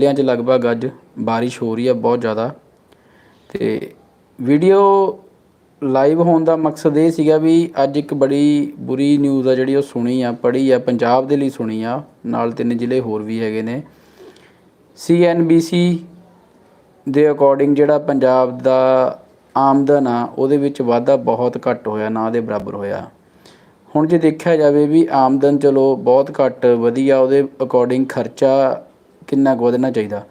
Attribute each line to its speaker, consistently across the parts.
Speaker 1: ਜ਼ਿਲ੍ਹਿਆਂ 'ਚ ਲਗਭਗ ਅੱਜ ਬਾਰਿਸ਼ ਹੋ ਰਹੀ ਹੈ ਬਹੁਤ ਜ਼ਿਆਦਾ। ਤੇ ਵੀਡੀਓ ਲਾਈਵ ਹੋਣ ਦਾ ਮਕਸਦ ਇਹ ਸੀਗਾ ਵੀ ਅੱਜ ਇੱਕ ਬੜੀ ਬੁਰੀ ਨਿਊਜ਼ ਆ ਜਿਹੜੀ ਉਹ ਸੁਣੀ ਆ, ਪੜ੍ਹੀ ਆ, ਪੰਜਾਬ ਦੇ ਲਈ ਸੁਣੀ ਆ। ਨਾਲ ਤਿੰਨ ਜ਼ਿਲ੍ਹੇ ਹੋਰ ਵੀ ਹੈਗੇ ਨੇ। ਸੀਐਨਬੀਸੀ ਦੇ ਅਕੋਰਡਿੰਗ ਜਿਹੜਾ ਪੰਜਾਬ ਦਾ ਆਮਦਨ ਆ, ਉਹਦੇ ਵਿੱਚ ਵਾਧਾ ਬਹੁਤ ਘੱਟ ਹੋਇਆ, ਨਾ ਦੇ ਬਰਾਬਰ ਹੋਇਆ। ਹੁਣ ਜੇ ਦੇਖਿਆ ਜਾਵੇ ਵੀ ਆਮਦਨ ਚਲੋ ਬਹੁਤ ਘੱਟ, ਵਧੀਆ ਉਹਦੇ ਅਕੋਰਡਿੰਗ ਖਰਚਾ ਕਿੰਨਾ ਕੁ ਵਧਣਾ ਚਾਹੀਦਾ।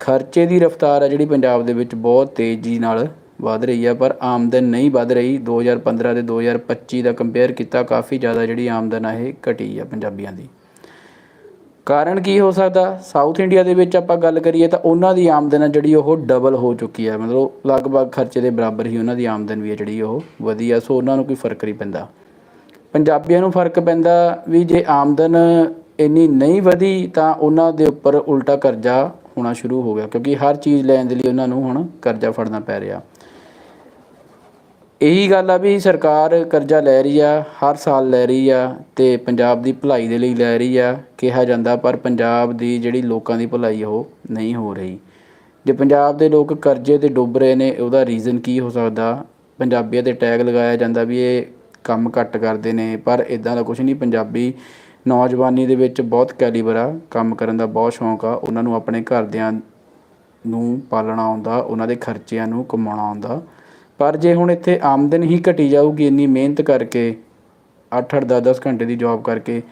Speaker 1: ਖਰਚੇ ਦੀ ਰਫ਼ਤਾਰ ਆ ਜਿਹੜੀ ਪੰਜਾਬ ਦੇ ਵਿੱਚ ਬਹੁਤ ਤੇਜ਼ੀ ਨਾਲ ਵਧ ਰਹੀ ਆ, ਪਰ ਆਮਦਨ ਨਹੀਂ ਵਧ ਰਹੀ। 2015 ਤੇ 2025 ਦਾ ਕੰਪੇਅਰ ਕੀਤਾ, ਕਾਫੀ ਜ਼ਿਆਦਾ ਜਿਹੜੀ ਆਮਦਨ ਆ ਇਹ ਘਟੀ ਆ ਪੰਜਾਬੀਆਂ ਦੀ। ਕਾਰਨ ਕੀ ਹੋ ਸਕਦਾ? ਸਾਊਥ ਇੰਡੀਆ ਦੇ ਵਿੱਚ ਆਪਾਂ ਗੱਲ ਕਰੀਏ ਤਾਂ ਉਹਨਾਂ ਦੀ ਆਮਦਨ ਆ ਜਿਹੜੀ ਉਹ ਡਬਲ ਹੋ ਚੁੱਕੀ ਹੈ ਮਤਲਬ ਲਗਭਗ ਖਰਚੇ ਦੇ ਬਰਾਬਰ ਹੀ ਉਹਨਾਂ ਦੀ ਆਮਦਨ ਵੀ ਹੈ ਜਿਹੜੀ ਉਹ ਵਧੀਆ, ਸੋ ਉਹਨਾਂ ਨੂੰ ਕੋਈ ਫ਼ਰਕ ਨਹੀਂ ਪੈਂਦਾ। ਪੰਜਾਬੀਆਂ ਨੂੰ ਫ਼ਰਕ ਪੈਂਦਾ ਵੀ ਜੇ ਆਮਦਨ ਇੰਨੀ ਨਹੀਂ ਵਧੀ ਤਾਂ ਉਹਨਾਂ ਦੇ ਉੱਪਰ ਉਲਟਾ ਕਰਜ਼ਾ ਹੋਣਾ ਸ਼ੁਰੂ ਹੋ ਗਿਆ, ਕਿਉਂਕਿ ਹਰ ਚੀਜ਼ ਲੈਣ ਦੇ ਲਈ ਉਹਨਾਂ ਨੂੰ ਹੁਣ ਕਰਜ਼ਾ ਫੜਨਾ ਪੈ ਰਿਹਾ। ਇਹੀ ਗੱਲ ਆ ਵੀ ਸਰਕਾਰ ਕਰਜ਼ਾ ਲੈ ਰਹੀ ਆ, ਹਰ ਸਾਲ ਲੈ ਰਹੀ ਆ ਤੇ ਪੰਜਾਬ ਦੀ ਭਲਾਈ ਦੇ ਲਈ ਲੈ ਰਹੀ ਆ, ਕਿਹਾ ਜਾਂਦਾ ਪਰ ਪੰਜਾਬ ਦੀ ਜਿਹੜੀ ਲੋਕਾਂ ਦੀ ਭਲਾਈ ਉਹ ਨਹੀਂ ਹੋ ਰਹੀ। ਜੇ ਪੰਜਾਬ ਦੇ ਲੋਕ ਕਰਜ਼ੇ ਤੇ ਡੁੱਬ ਰਹੇ ਨੇ, ਉਹਦਾ ਰੀਜ਼ਨ ਕੀ ਹੋ ਸਕਦਾ? ਪੰਜਾਬੀਆਂ ਤੇ ਟੈਗ ਲਗਾਇਆ ਜਾਂਦਾ ਵੀ ਇਹ ਕੰਮ ਘੱਟ ਕਰਦੇ ਨੇ, ਪਰ ਇਦਾਂ ਦਾ ਕੁਝ ਨਹੀਂ। ਪੰਜਾਬੀ ਨੌਜਵਾਨੀ ਦੇ ਵਿੱਚ ਬਹੁਤ ਕੈਲੀਵਰ ਆ, ਕੰਮ ਕਰਨ ਦਾ ਬਹੁਤ ਸ਼ੌਂਕ ਆ, ਉਹਨਾਂ ਨੂੰ ਆਪਣੇ ਘਰਦਿਆਂ ਨੂੰ ਪਾਲਣਾ ਆਉਂਦਾ, ਉਹਨਾਂ ਦੇ ਖਰਚਿਆਂ ਨੂੰ ਕਮਾਉਣਾ ਆਉਂਦਾ। ਪਰ ਜੇ ਹੁਣ ਇੱਥੇ ਆਮਦਨ ਹੀ ਘਟੀ ਜਾਊਗੀ ਇੰਨੀ ਮਿਹਨਤ ਕਰਕੇ 8-8 10-10 ਘੰਟੇ ਦੀ ਜੌਬ ਕਰਕੇ,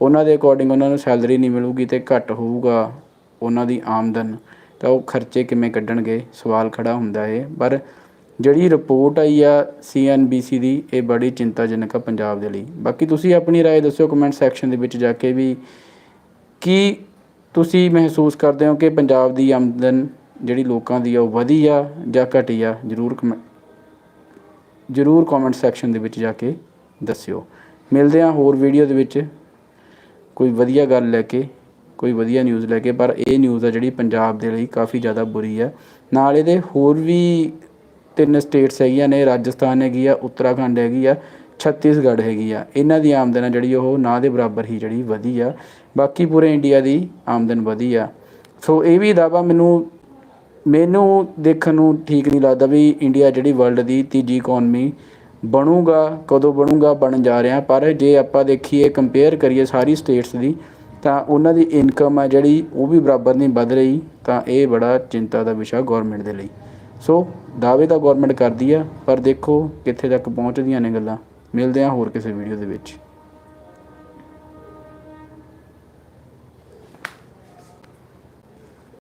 Speaker 1: ਉਹਨਾਂ ਦੇ ਅਕੋਰਡਿੰਗ ਉਹਨਾਂ ਨੂੰ ਸੈਲਰੀ ਨਹੀਂ ਮਿਲੂਗੀ ਤੇ ਘੱਟ ਹੋਊਗਾ ਉਹਨਾਂ ਦੀ ਆਮਦਨ। ਤਾਂ ਉਹ ਖਰਚੇ ਕਿਵੇਂ ਕੱਢਣਗੇ? ਸਵਾਲ ਖੜਾ ਹੁੰਦਾ ਹੈ ਪਰ ਜਿਹੜੀ ਰਿਪੋਰਟ ਆਈ ਆ ਸੀਐਨਬੀਸੀ ਦੀ ਇਹ ਬੜੀ ਚਿੰਤਾਜਨਕ ਆ ਪੰਜਾਬ ਦੇ ਲਈ ਬਾਕੀ ਤੁਸੀਂ ਆਪਣੀ رائے ਦੱਸਿਓ ਕਮੈਂਟ ਸੈਕਸ਼ਨ ਦੇ ਵਿੱਚ ਜਾ ਕੇ ਵੀ ਕੀ ਤੁਸੀਂ ਮਹਿਸੂਸ ਕਰਦੇ ਹੋ ਕਿ ਪੰਜਾਬ ਦੀ ਆਮਦਨ ਜਿਹੜੀ ਲੋਕਾਂ ਦੀ ਆ ਉਹ ਵਧੀ ਆ ਜਾਂ ਘਟੀ ਆ ਜਰੂਰ ਕਮੈਂ ਜਰੂਰ ਕਮੈਂਟ ਸੈਕਸ਼ਨ ਦੇ ਵਿੱਚ ਜਾ ਕੇ ਦੱਸਿਓ ਮਿਲਦੇ ਹਾਂ ਹੋਰ ਵੀਡੀਓ ਦੇ ਵਿੱਚ ਕੋਈ ਵਧੀਆ ਗੱਲ ਲੈ ਕੇ ਕੋਈ ਵਧੀਆ ਨਿਊਜ਼ ਲੈ ਕੇ ਪਰ ਇਹ ਨਿਊਜ਼ ਆ ਜਿਹੜੀ ਪੰਜਾਬ ਦੇ ਲਈ ਕਾਫੀ ਜ਼ਿਆਦਾ ਬੁਰੀ ਆ ਨਾਲ ਇਹਦੇ ਹੋਰ ਵੀ ਤਿੰਨ ਸਟੇਟਸ ਹੈਗੀਆਂ ਨੇ, ਰਾਜਸਥਾਨ ਹੈਗੀ ਆ, ਉੱਤਰਾਖੰਡ ਹੈਗੀ ਆ, ਛੱਤੀਸਗੜ੍ਹ ਹੈਗੀ ਆ। ਇਹਨਾਂ ਦੀ ਆਮਦਨ ਆ ਜਿਹੜੀ ਉਹ ਨਾ ਦੇ ਬਰਾਬਰ ਹੀ ਜਿਹੜੀ ਵਧੀ ਆ। ਬਾਕੀ ਪੂਰੇ ਇੰਡੀਆ ਦੀ ਆਮਦਨ ਵਧੀ ਆ। ਸੋ ਇਹ ਵੀ ਦਾਵਾ ਮੈਨੂੰ ਮੈਨੂੰ ਦੇਖਣ ਨੂੰ ਠੀਕ ਨਹੀਂ ਲੱਗਦਾ ਵੀ ਇੰਡੀਆ ਜਿਹੜੀ ਵਰਲਡ ਦੀ ਤੀਜੀ ਇਕਨੋਮੀ ਬਣੂਗਾ, ਕਦੋਂ ਬਣੂਗਾ, ਬਣ ਜਾ ਰਿਹਾ। ਪਰ ਜੇ ਆਪਾਂ ਦੇਖੀਏ ਕੰਪੇਅਰ ਕਰੀਏ ਸਾਰੀ ਸਟੇਟਸ ਦੀ, ਤਾਂ ਉਹਨਾਂ ਦੀ ਇਨਕਮ ਆ ਜਿਹੜੀ ਉਹ ਵੀ ਬਰਾਬਰ ਨਹੀਂ ਵੱਧ ਰਹੀ, ਤਾਂ ਇਹ ਬੜਾ ਚਿੰਤਾ ਦਾ ਵਿਸ਼ਾ ਗਵਰਨਮੈਂਟ ਦੇ ਲਈ। ਸੋ ਦਾਅਵੇ ਤਾਂ ਗਵਰਨਮੈਂਟ ਕਰਦੀ ਆ, ਪਰ ਦੇਖੋ ਕਿੱਥੇ ਤੱਕ ਪਹੁੰਚਦੀਆਂ ਨੇ ਗੱਲਾਂ। ਮਿਲਦੇ ਆ ਹੋਰ ਕਿਸੇ ਵੀਡੀਓ ਦੇ ਵਿੱਚ।